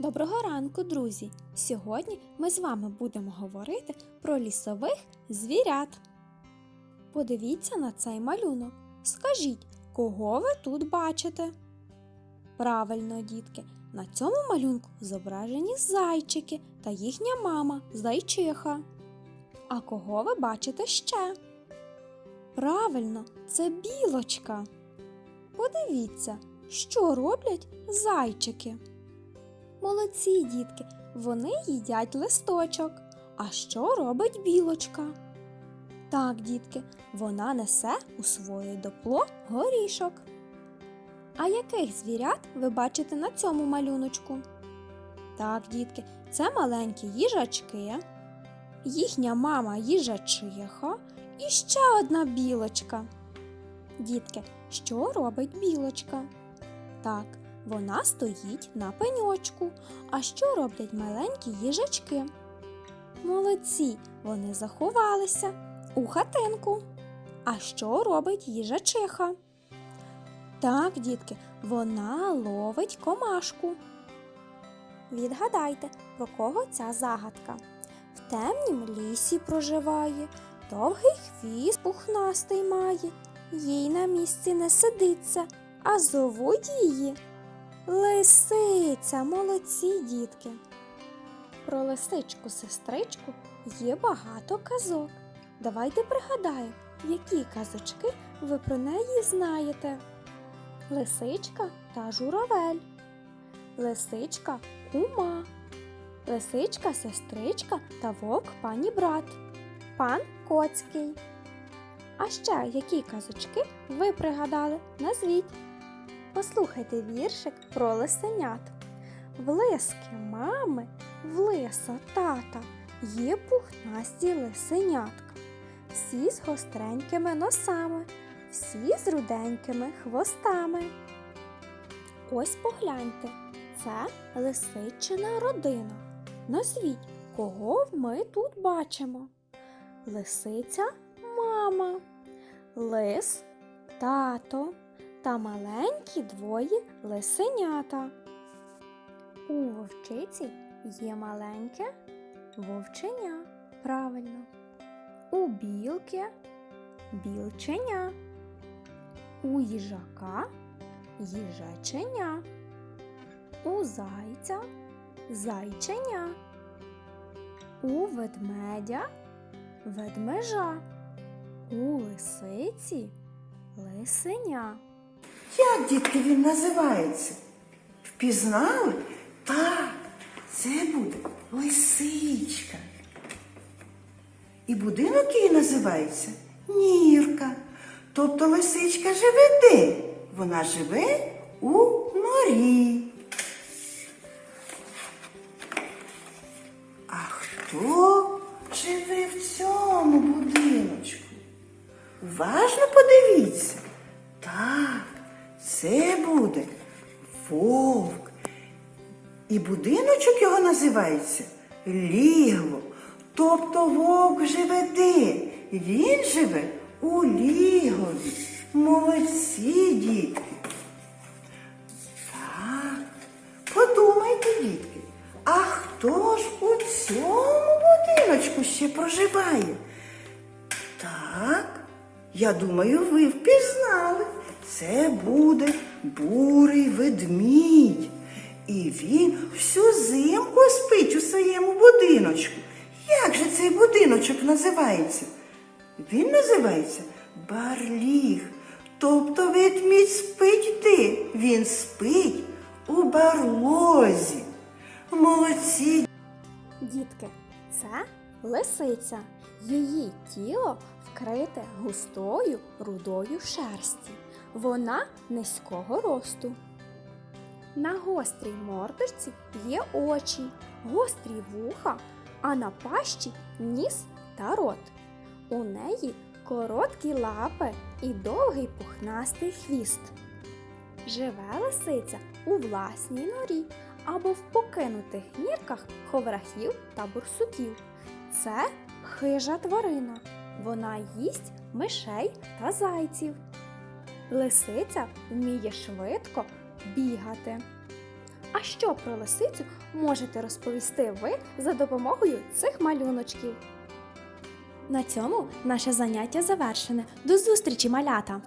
Доброго ранку, друзі! Сьогодні ми з вами будемо говорити про лісових звірят. Подивіться на цей малюнок. Скажіть, кого ви тут бачите? Правильно, дітки, на цьому малюнку зображені зайчики та їхня мама зайчиха. А кого ви бачите ще? Правильно, це білочка. Подивіться, що роблять зайчики. Молодці, дітки, вони їдять листочок. А що робить білочка? Так, дітки, вона несе у своє допло горішок. А яких звірят ви бачите на цьому малюночку? Так, дітки, це маленькі їжачки, їхня мама їжачиха і ще одна білочка. Дітки, що робить білочка? Так, вона стоїть на пеньочку. А що роблять маленькі їжачки? Молодці, вони заховалися у хатинку. А що робить їжачиха? Так, дітки, вона ловить комашку. Відгадайте, про кого ця загадка? В темнім лісі проживає, довгий хвіст пухнастий має, їй на місці не сидиться, а зовуть її Лисиця, молодці дітки. Про лисичку сестричку є багато казок. Давайте пригадаємо, які казочки ви про неї знаєте. Лисичка та журавель. Лисичка кума. Лисичка сестричка та вовк пані брат. Пан Коцький. А ще які казочки ви пригадали? Назвіть. Послухайте віршик про лисенят. В лиски мами, в лиса тата є пухнасті лисенятка, всі з гостренькими носами, всі з руденькими хвостами. Ось погляньте, це лисичина родина. Назвіть, кого ми тут бачимо? Лисиця мама, лис тато та маленькі двоє лисенята. У вовчиці є маленьке вовченя. Правильно. У білки білченя. У їжака їжаченя. У зайця зайченя. У ведмедя ведмежа. У лисиці лисеня. Як, дітки, він називається? Впізнали? Так, це буде лисичка. І будинок її називається Нірка. Тобто лисичка живе де? Вона живе у норі. А хто живе в цьому будиночку? Уважно подивіться. Так, це буде вовк. І будиночок його називається лігво. Тобто вовк живе де? Він живе у лігові. Молодці, дітки. Так, подумайте, дітки, а хто ж у цьому будиночку ще проживає? Так, я думаю, ви впізнали. Це буде бурий ведмідь. І він всю зимку спить у своєму будиночку. Як же цей будиночок називається? Він називається барліг. Тобто ведмідь спить де? Він спить у барлозі. Молодці, Дітки, це лисиця. Її тіло вкрите густою рудою шерсті. Вона низького росту. На гострій мордочці є очі, гострі вуха, а на пащі ніс та рот. У неї короткі лапи і довгий пухнастий хвіст. Живе лисиця у власній норі або в покинутих нірках ховрахів та бурсуків. Це хижа тварина. Вона їсть мишей та зайців. Лисиця вміє швидко бігати. А що про лисицю можете розповісти ви за допомогою цих малюночків? На цьому наше заняття завершене. До зустрічі, малята!